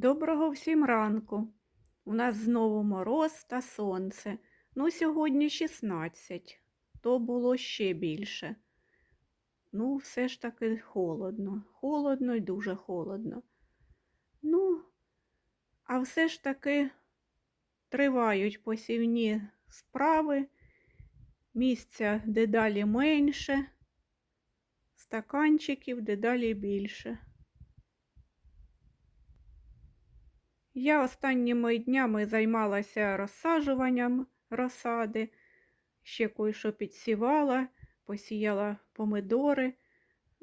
Доброго всім ранку. У нас знову мороз та сонце. Ну, сьогодні 16, то було ще більше. Ну, все ж таки холодно. Холодно і дуже холодно. Ну, а все ж таки тривають посівні справи, місця дедалі менше, стаканчиків дедалі більше. Я останніми днями займалася розсаджуванням розсади, ще кое-що підсівала, посіяла помидори,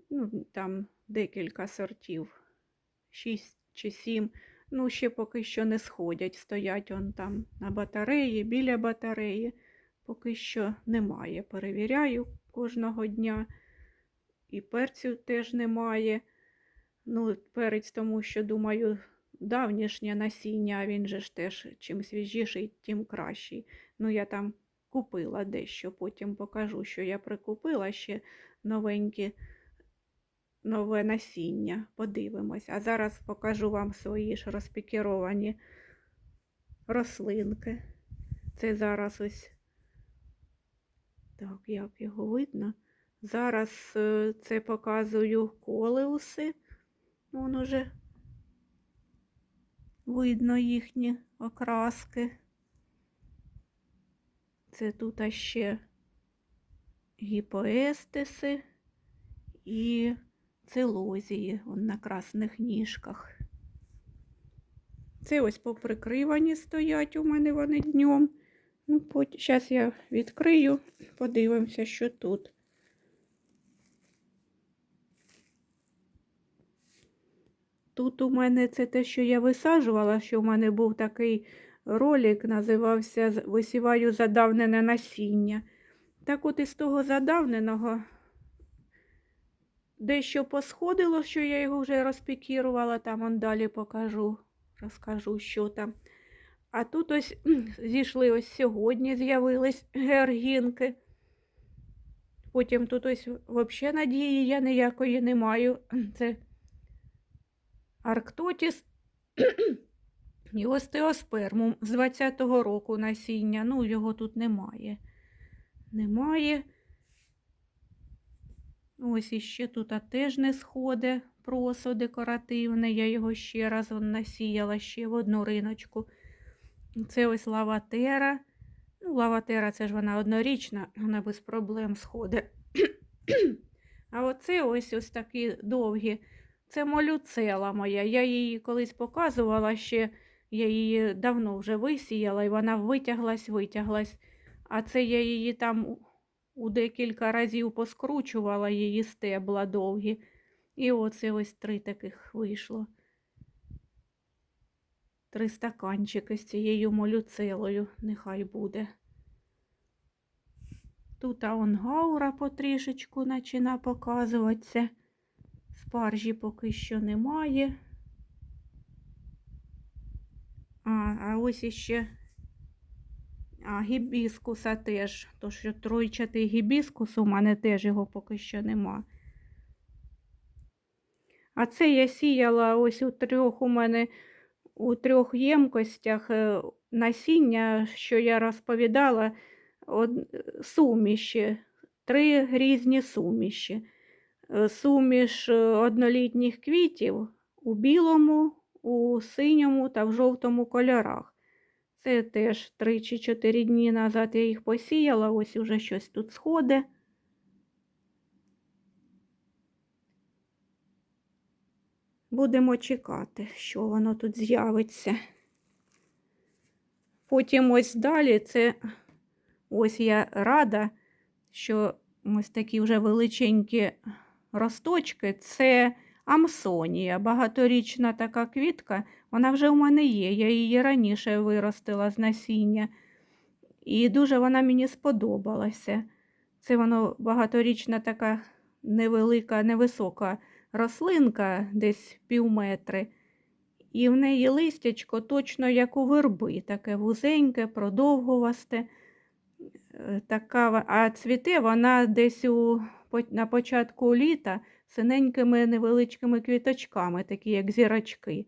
ну, там декілька сортів, шість чи сім. Ну, ще поки що не сходять, стоять он там на батареї, біля батареї. Поки що немає. Перевіряю кожного дня. І перцю теж немає. Ну, перець, тому що, думаю, давнішнє насіння, він же ж теж чим свіжіший, тим кращий. Ну, я там купила дещо, потім покажу, що я прикупила ще новенькі, нове насіння. Подивимось. А зараз покажу вам свої ж розпікіровані рослинки. Це зараз ось, так, як його видно. Зараз е, це показую колеуси. Вон уже видно їхні окраски. Це тут ще гіпоестиси і целозії вон на красних ніжках. Це ось поприкривані стоять у мене вони днем. Ну, зараз я відкрию, подивимося, що тут. Тут у мене це те, що я висаджувала, що в мене був такий ролик, називався Висіваю задавнене насіння. Так от із того задавненого дещо посходило, що я його вже розпікірувала, там он далі покажу, розкажу, що там. А тут ось зійшли ось сьогодні, з'явились георгінки. Потім тут ось взагалі надії я ніякої не маю. Це Арктотіс і остеоспермум з 20-го року насіння. Ну, його тут немає. Немає. Ось іще тут а теж не сходить просо декоративне. Я його ще раз насіяла ще в одну риночку. Це ось лаватера. Ну, лаватера це ж вона однорічна, вона без проблем сходить. А оце ось ось такі довгі. Це молюцела моя. Я її колись показувала ще, я її давно вже висіяла, і вона витяглась, витяглась. А це я її там у- декілька разів поскручувала, її стебла довгі. І оце ось три таких вийшло. Три стаканчики з цією молюцелою, нехай буде. Тут аунгаура потрішечку почина показуватися. Спаржі поки що немає. А, а ось іще а, гібіскуса теж. То що тройчатий гібіскус у мене теж його поки що нема. А це я сіяла ось у трьох у мене у трьох ємкостях е, насіння, що я розповідала, суміші, три різні суміші суміш е, однолітніх квітів у білому, у синьому та в жовтому кольорах. Це теж 3 чи 4 дні назад я їх посіяла, ось уже щось тут сходить. Будемо чекати, що воно тут з'явиться. Потім ось далі це ось я рада, що ось такі вже величенькі росточки це амсонія, багаторічна така квітка. Вона вже у мене є. Я її раніше виростила з насіння. І дуже вона мені сподобалася. Це воно багаторічна така невелика, невисока рослинка, десь пів метри. І в неї листячко точно як у верби, таке вузеньке, продовгувасте. Е, Така, а цвіте вона десь у, на початку літа синенькими невеличкими квіточками, такі як зірочки.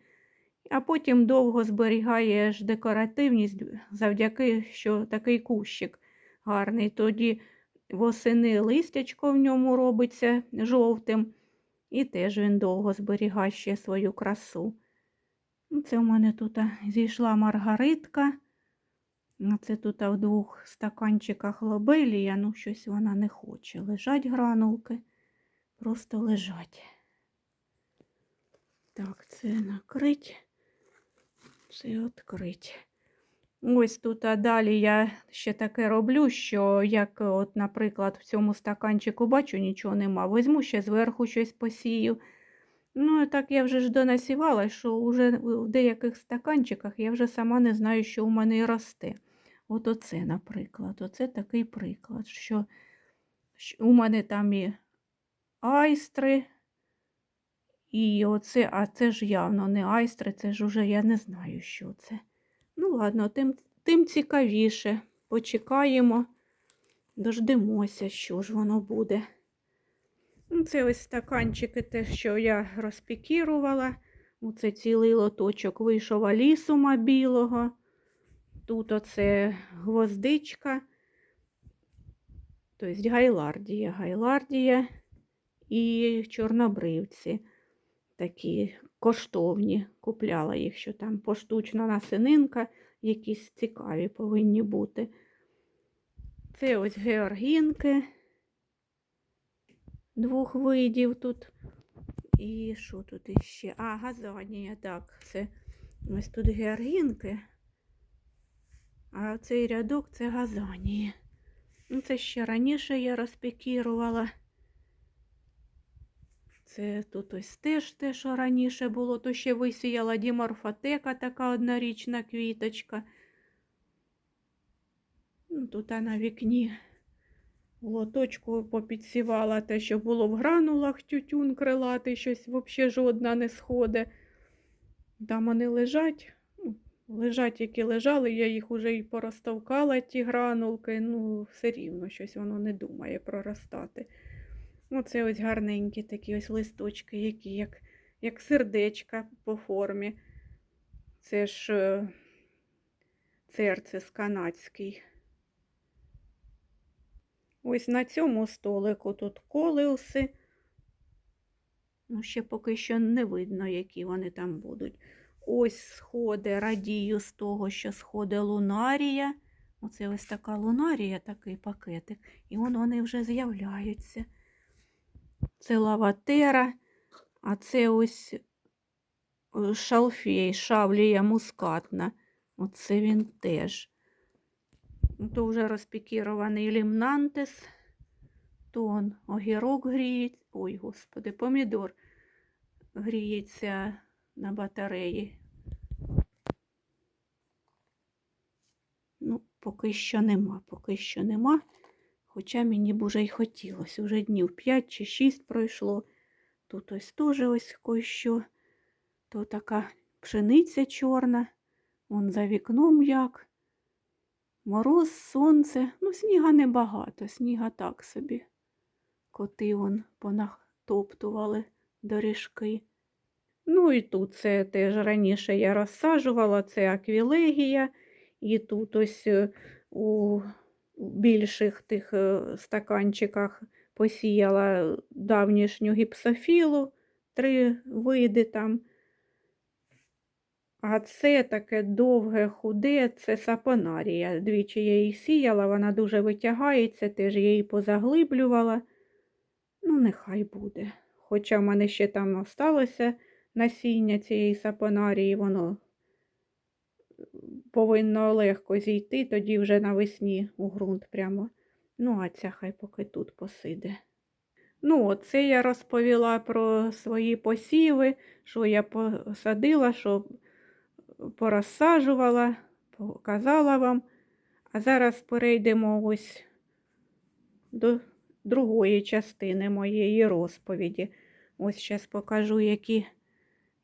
а потім довго зберігаєш декоративність завдяки, що такий кущик гарний. Тоді восени листячко в ньому робиться жовтим, і теж він довго зберігає ще свою красу. Ну, Це в мене тут зійшла маргаритка. А Це тут в двох стаканчиках лобелія, ну щось вона не хоче. Лежать гранулки, просто лежать. Так, це накрить, це відкрить. Ось тут а далі я ще таке роблю, що як, от, наприклад, в цьому стаканчику бачу, нічого нема. Візьму ще зверху щось посію. Ну, так я вже ж донасівала, що вже в деяких стаканчиках я вже сама не знаю, що у мене росте. От оце, наприклад, оце такий приклад, що у мене там і айстри, і оце, а це ж явно не айстри, це ж уже я не знаю, що це. Ну, ладно, тим, тим цікавіше. Почекаємо, дождемося, що ж воно буде. Ну, Це ось стаканчики, те, що я розпікірувала. Оце цілий лоточок вийшов алісума білого. Тут оце гвоздичка, тобто гайлардія, гайлардія і чорнобривці. Такі коштовні. Купляла їх, що там поштучна насининка, якісь цікаві повинні бути. Це ось георгінки двох видів тут. І що тут іще? А, газанія, так, це ось тут георгінки. А цей рядок це газанія. Ну, це ще раніше я розпікірувала. Це тут ось теж те, що раніше було, то ще висіяла діморфотека, така однорічна квіточка. Ну, Тут на вікні лоточку попідсівала те, що було в гранулах тютюн крилатий, щось взагалі жодна не сходить. Там вони лежать, лежать, які лежали, я їх уже і порозтовкала, ті гранулки, ну, все рівно щось воно не думає проростати. Оце ось гарненькі такі ось листочки, які як, як сердечка по формі. Це ж е, церцис канадський. Ось на цьому столику тут колеуси. Ну, ще поки що не видно, які вони там будуть. Ось сходи, радію з того, що сходи лунарія. Оце ось така лунарія, такий пакетик, і вон вони вже з'являються. Це лаватера, а це ось е, шалфей, шавлія мускатна. Оце він теж. Ну, То вже розпікірований лімнантис, то он огірок гріється. Ой, господи, помідор гріється на батареї. Ну, поки що нема, поки що нема. Хоча мені б уже й хотілося. Уже днів 5 чи 6 пройшло. Тут ось теж ось що. То така пшениця чорна. Вон за вікном як. Мороз, сонце. Ну, сніга небагато, сніга так собі. Коти вон понахтоптували доріжки. Ну і тут це теж раніше я розсаджувала, це аквілегія. І тут ось е, у більших тих е, стаканчиках посіяла давнішню гіпсофілу, три види там. А це таке довге, худе, це сапонарія. Двічі я її сіяла, вона дуже витягається, теж я її позаглиблювала. Ну, нехай буде. Хоча в мене ще там осталося насіння цієї сапонарії, воно повинно легко зійти, тоді вже навесні у ґрунт прямо. Ну, а ця хай поки тут посиде. Ну, оце я розповіла про свої посіви, що я посадила, що порозсаджувала, показала вам. А зараз перейдемо ось до другої частини моєї розповіді. Ось зараз покажу, які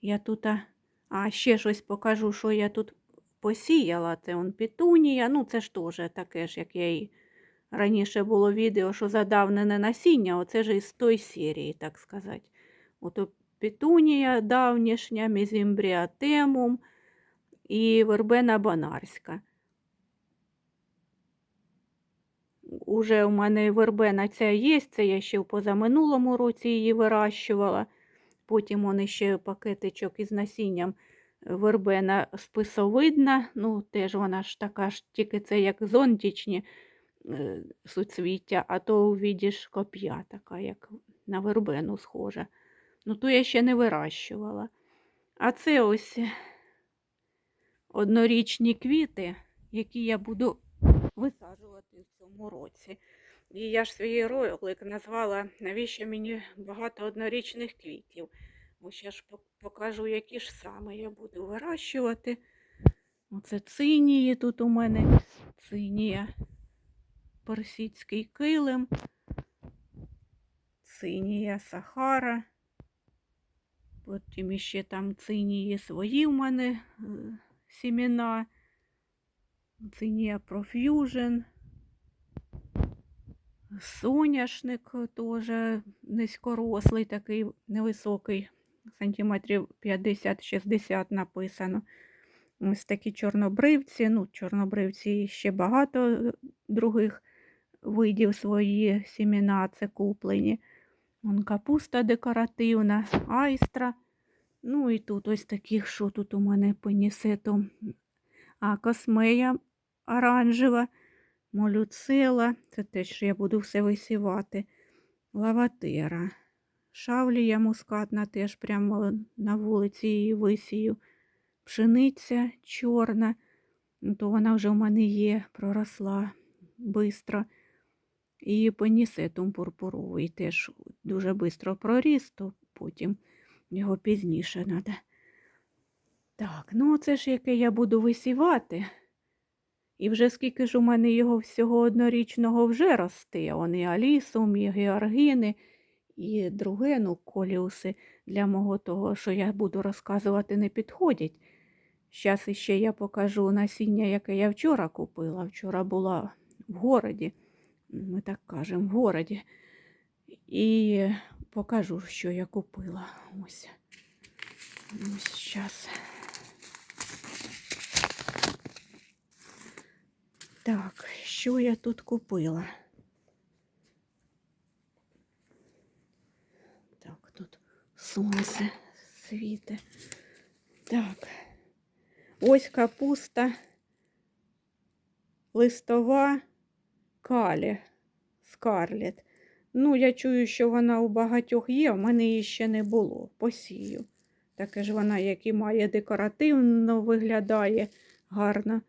я тут. А ще щось покажу, що я тут посіяла. Це он петунія. Ну, це ж теж таке ж, як я і раніше було відео, що задавнене насіння, оце ж із той серії, так сказати. Ото петунія давнішня, мізімбріатемум і вербена бонарська. Уже у мене вербена ця є, це я ще в позаминулому році її вирощувала. Потім он ще пакетичок із насінням вербена списовидна. Ну, теж вона ж така ж, тільки це як зонтічні е, суцвіття, а то увідіш коп'я така, як на вербену схожа. Ну, ту я ще не вирощувала. А це ось однорічні квіти, які я буду висаджувати в цьому році. І я ж свій ролик назвала Навіщо мені багато однорічних квітів. Ось я ж покажу, які ж саме я буду вирощувати. Оце цинії тут у мене. Цинія персидський килим. Цинія Сахара. Потім іще там цинії свої в мене е, сімена. Цинія Profusion. Соняшник теж низькорослий, такий невисокий, сантиметрів 50-60 написано. Ось такі чорнобривці. Ну, чорнобривці ще багато е, других видів свої сімена, це куплені. Вон капуста декоративна, айстра. Ну і тут ось таких, що тут у мене пенісету. А космея оранжева, молюцела, це те, що я буду все висівати. Лаватера. Шавлія мускатна теж прямо на вулиці її висію. Пшениця чорна, ну, то вона вже в мене є, проросла бистро. І пенісетум пурпуровий теж дуже швидко проріс, то потім його пізніше треба. Так, ну це ж яке я буду висівати. І вже скільки ж у мене його всього однорічного вже росте. Он і алісум, і георгіни, і друге, ну, коліуси для мого того, що я буду розказувати, не підходять. Зараз іще я покажу насіння, яке я вчора купила. Вчора була в городі, ми так кажемо, в городі. І покажу, що я купила. Ось. Ось зараз. Так, що я тут купила? Так, тут сонце світе. Так, ось капуста листова калі, скарлет. Ну, я чую, що вона у багатьох є, в мене її ще не було. Посію. Таке ж вона, як і має декоративно виглядає гарно.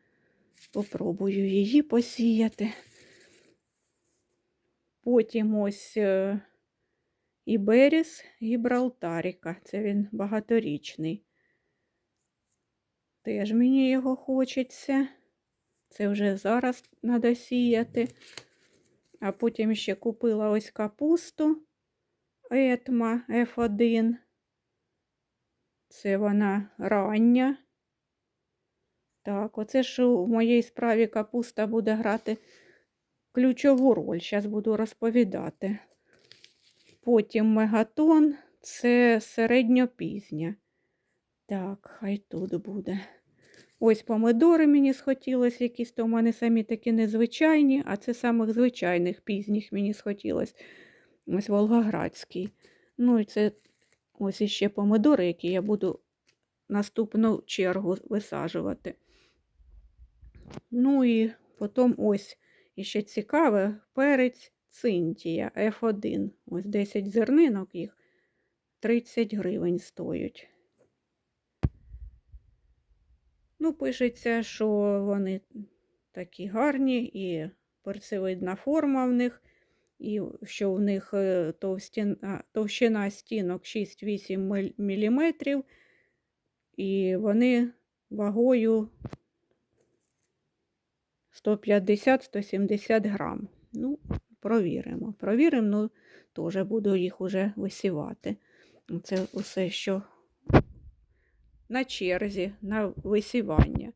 Попробую її посіяти. Потім ось е, Іберіс Гібралтаріка. Це він багаторічний. Теж мені його хочеться. Це вже зараз треба сіяти. А потім ще купила ось капусту Етма F1. Це вона рання. Так, оце ж у моїй справі капуста буде грати ключову роль. Зараз буду розповідати. Потім мегатон це середньопізня. Так, хай тут буде. Ось помидори мені схотілося, якісь то у мене самі такі незвичайні, а це самих звичайних пізніх мені схотілося. Ось Волгоградський. Ну і це ось іще помидори, які я буду наступну чергу висаджувати. Ну і потім ось іще цікаве перець Цинтія F1. Ось 10 зернинок їх 30 гривень стоять. Ну, пишеться, що вони такі гарні, і перцевидна форма в них, і що в них е, товстін- товщина стінок 6-8 мм, і вони вагою 150-170 грам. Ну, провіримо. Провіримо, ну, теж буду їх уже висівати. Це усе, що на черзі, на висівання.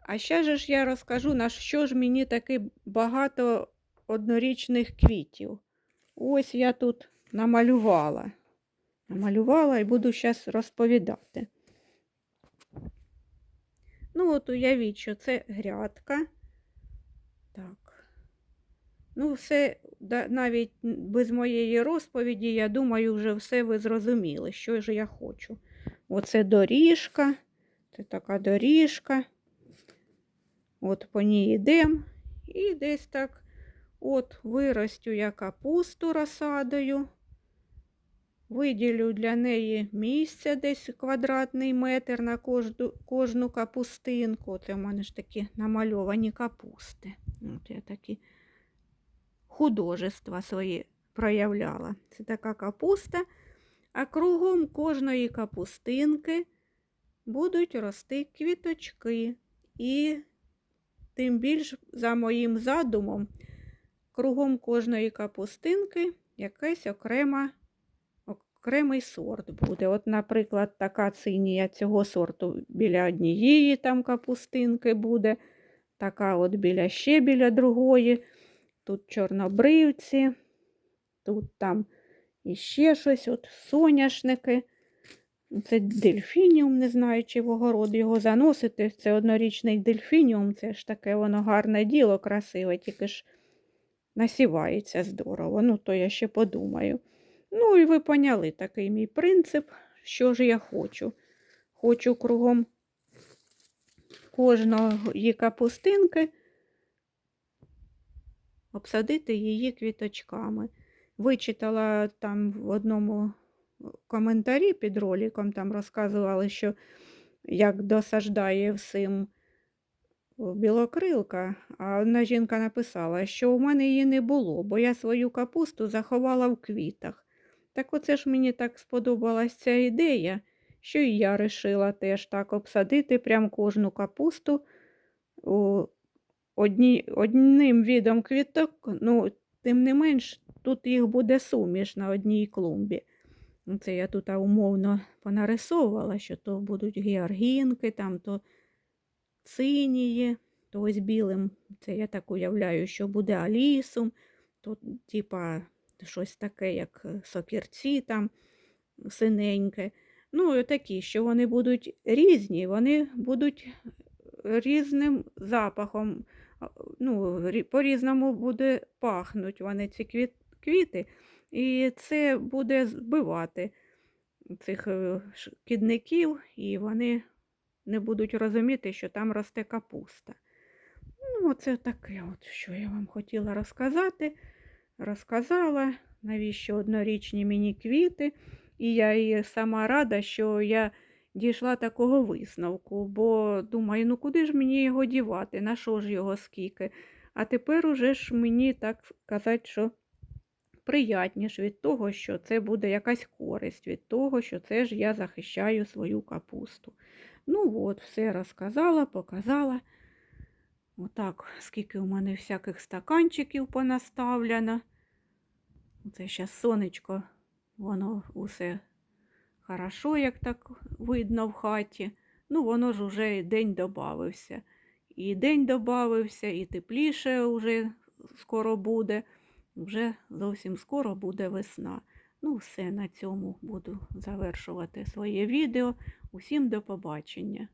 А ще ж я розкажу, на що ж мені таки багато однорічних квітів. Ось я тут намалювала. намалювала і буду зараз розповідати. Ну, от уявіть, що це грядка. Так. Ну, все, навіть без моєї розповіді, я думаю, вже все ви зрозуміли, що ж я хочу. Оце доріжка, це така доріжка. От по ній йдемо. І десь так от виростю я капусту розсадою. Виділю для неї місце десь квадратний метр на кожну, кожну капустинку. Це в мене ж такі намальовані капусти. От я такі художества свої проявляла. Це така капуста, а кругом кожної капустинки будуть рости квіточки. І тим більш за моїм задумом, кругом кожної капустинки якась окрема окремий сорт буде. От, наприклад, така цинія цього сорту біля однієї там капустинки буде, така от біля ще біля другої. Тут чорнобривці, тут там іще щось, от соняшники. Це дельфініум, не знаю, чи в огород його заносити. Це однорічний дельфініум, це ж таке воно гарне діло, красиве, тільки ж насівається здорово. Ну, то я ще подумаю. Ну, і ви поняли такий мій принцип, що ж я хочу. Хочу кругом кожної капустинки обсадити її квіточками. Вичитала там в одному коментарі під роликом, там розказували, що як досаждає всім білокрилка, а одна жінка написала, що у мене її не було, бо я свою капусту заховала в квітах. Так оце ж мені так сподобалась ця ідея, що і я вирішила теж так обсадити прям кожну капусту о, одні, одним видом квіток, ну, тим не менш, тут їх буде суміш на одній клумбі. Ну, Це я тут умовно понарисовувала, що то будуть георгінки, там то синії, то ось білим. Це я так уявляю, що буде алісум, то типа щось таке, як е, сокірці там синеньке. Ну, такі, що вони будуть різні, вони будуть різним запахом, ну, по-різному буде пахнуть вони ці квіт, квіти, і це буде збивати цих е, шкідників, і вони не будуть розуміти, що там росте капуста. Ну, це таке, от, що я вам хотіла розказати. Розказала, навіщо однорічні мені квіти, і я і сама рада, що я дійшла такого висновку, бо думаю, ну куди ж мені його дівати, на що ж його скільки? А тепер уже ж мені так казати, що приятніше від того, що це буде якась користь, від того, що це ж я захищаю свою капусту. Ну от, все розказала, показала. Отак, скільки у мене всяких стаканчиків понаставлено. Це зараз сонечко, воно усе хорошо, як так видно в хаті. Ну, воно ж уже день добавився. І день добавився, і тепліше вже скоро буде. Вже зовсім скоро буде весна. Ну, все, на цьому буду завершувати своє відео. Усім до побачення.